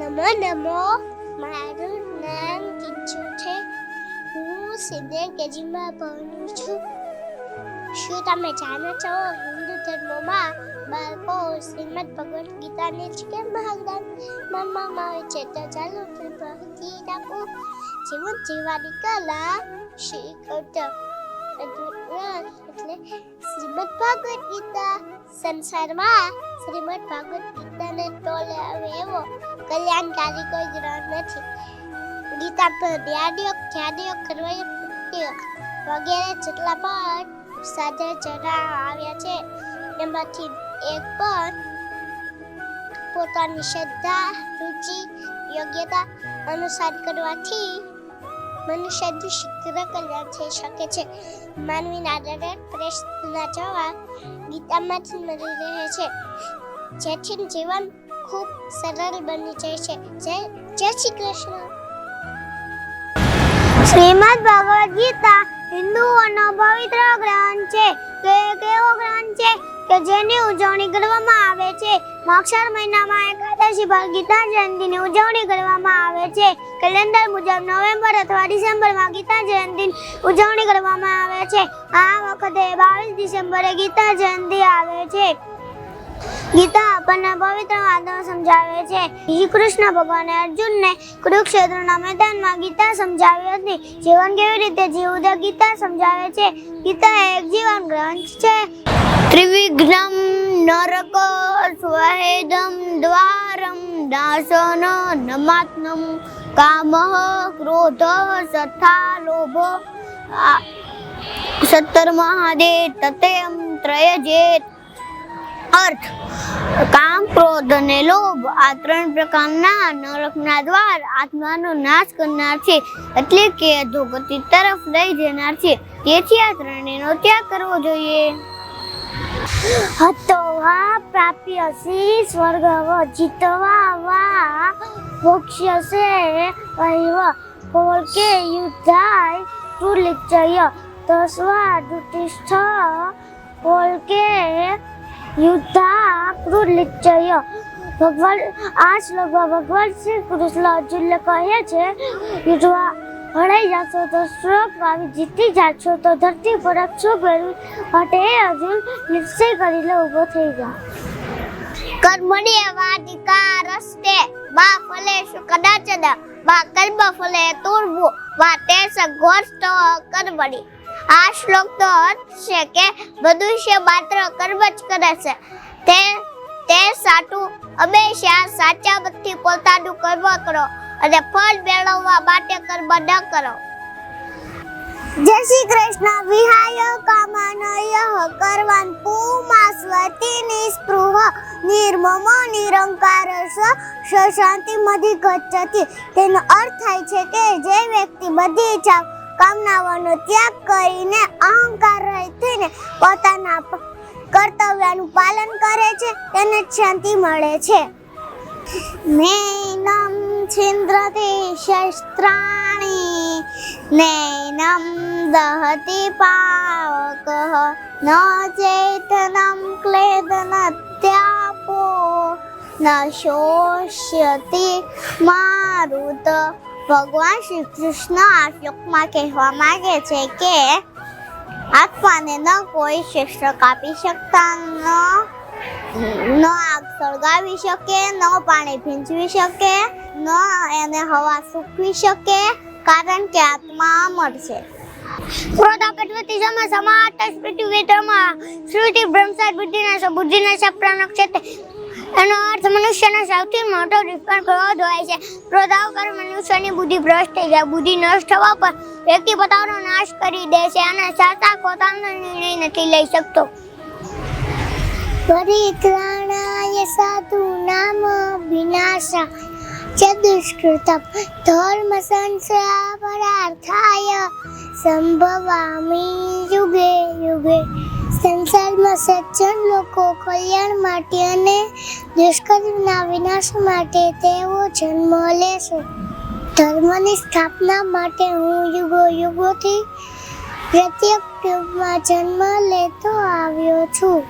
નમો નમો. મારું નામ કિચ્છુ છે. હું સિનિયર કેજીમાં ભણું છું. શું તમે જાણો છો હિન્દુ ધર્મમાં બાળકો શ્રીમદ ભગવદ્ ગીતાને જ કેમ ભાગદાન માનવામાં આવે છે? તો ચાલો હું રાખું. જીવન જીવવાની કલા શ્રી અદ્ભુત એટલે શ્રીમદ ભાગવત ગીતા. સંસારમાં શ્રીમદ ભાગવત ગીતાને ટોલે આવે એવો કલ્યાણકારી કોઈ ગ્રહ નથી. ગીતા પર ધ્યાનયોગ ધ્યાનયોગ કરવા વગેરે જેટલા પણ સાધન જણાવવામાં આવ્યા છે, એમાંથી એક પણ પોતાની શ્રદ્ધા, રુચિ, યોગ્યતા અનુસાર કરવાથી મનુષ્યનું શીઘ્ર કલ્યાણ થઈ શકે છે. માનવીના દરેક પ્રશ્નના જવાબ ગીતામાંથી મળી રહે છે. જેથી જીવન ખૂબ સરળ બની જાય છે. જય જય શ્રી કૃષ્ણ. શ્રીમદ ભગવદ્ ગીતા હિન્દુઓનો પવિત્ર ગ્રંથ છે. તે એક ગ્રંથ છે? કે જેની ઉજવણી કરવામાં આવે છે. મોક્ષર મહિનામાં એકાદશી પર ગીતા જયંતિની ઉજવણી કરવામાં આવે છે. કેલેન્ડર મુજબ નવેમ્બર અથવા ડિસેમ્બરમાં ગીતા જયંતિની ઉજવણી કરવામાં આવે છે. આ વખતે બાવીસ ડિસેમ્બરે ગીતા જયંતિ આવે છે. ગીતા આપણને પવિત્ર વાતો સમજાવે છે. શ્રી કૃષ્ણ ભગવાને અર્જુનને કુરુક્ષેત્રના મેદાનમાં ગીતા સમજાવી હતી. જીવન કેવી રીતે જીવવું તે ગીતા સમજાવે છે. ગીતા એક જીવન ગ્રંથ છે. ત્રિવિઘ્નમ નરક સ્વહેદમ દ્વારમ દાસન નમાત્નમ કામ ક્રોધ સથા લોભ. સત્તર મહાદે તતેમ ત્રયજેત. અર્થ. કામ, ક્રોધ અને લોભ આ ત્રણ પ્રકારના નરકના દ્વાર આત્માનો નાશ કરનાર છે. એટલે કે અધોગતિ તરફ લઈ જનાર છે. તેથી આ ત્રણેયનો ત્યાગ કરવો જોઈએ. હતો વા પ્રાપ્યસી સ્વર્ગવ જીતવા વા મોક્ષ્યસે વૈવ કોલકે યુદ્ધાય તુલિચય તસ્વા દુતિષ્ઠ કોલ્કે યુદ્ધા કૃલિચય ભગવાન આ શ્લોકમાં ભગવાન શ્રી કૃષ્ણ અર્જુનને કહે છે, યુદ્ધમાં હળાઈ જશો તો શ્લોક આવી જીતી જાશો તો ધરતી પર શું કર્યું માટે અર્જુન નિશ્ચય કરીને ઊભો થઈ જા કર્મણી વાધિકા રસ્તે બા ફલેશુ કદાચન બા કર્મ ફલે તુર્ભુ વા તે સંઘર્ષ કર્મણી આ શ્લોક તો અર્થ છે કે મનુષ્ય માત્ર કર્મ જ કરે છે. તે તે સાચું હંમેશા સાચા મતથી પોતાનું કર્મ કરો અને ફળ મેળવવા માટે કર્મ ન કરો. જય શ્રી કૃષ્ણ. વિહાય કામાનય કરવાન પુમાસ્વતી નિસ્પૃહ નિર્મમો નિરંકાર શાંતિ મધી ગચ્છતિ. તેનો અર્થ થાય છે કે જે વ્યક્તિ બધી કામનાઓનો ત્યાગ કરીને અહંકાર રહિતને પોતાના કર્તવ્યનું પાલન કરે છે તેને શાંતિ મળે છે. નૈનમ છિન્દ્રતિ શસ્ત્રાણી નૈનમ દહતિ પાવક, ન ચેતનમ ક્લેદન ત્યાપો ન શોષ્યતિ મારુત. ભગવાન શ્રી કૃષ્ણ આ શ્લોકમાં કહેવા માંગે છે કે આત્માને ન કોઈ શિક્ષક આપી શકતા, ન ન આગ સળગાવી શકે, ન પાણી ભીંજવી શકે, ન એને હવા સૂકવી શકે, કારણ કે આત્મા અમર છે. ક્રોધાપટવતી સમા સમાટ સ્મૃતિ વેતરમાં શ્રુતિ બ્રહ્મસાર બુદ્ધિના બુદ્ધિના સ ક્ષેત્ર એનો અર્થ મનુષ્યનો સૌથી મોટો દુશ્મન ક્રોધ હોય છે. ક્રોધાવ કર મનુષ્યની બુદ્ધિ ભ્રષ્ટ થઈ જાય. બુદ્ધિ નષ્ટ થવા પર વ્યક્તિ પોતાનો નાશ કરી દે છે અને સાચા પોતાનો નિર્ણય નથી લઈ શકતો. પરિત્રાણાય સાધુ નામ વિનાશા. ચ દુષ્કૃતમ ધર્મ સંસારાર્થાય સંભવામી યુગે યુગે સંસારમાં સજ્જન લોકો કલ્યાણ માટે અને દુષ્કર્મના વિનાશ માટે તેઓ જન્મ લેશે ધર્મની સ્થાપના માટે હું યુગો યુગોથી પ્રત્યેક યુગમાં જન્મ લેતો આવ્યો છું.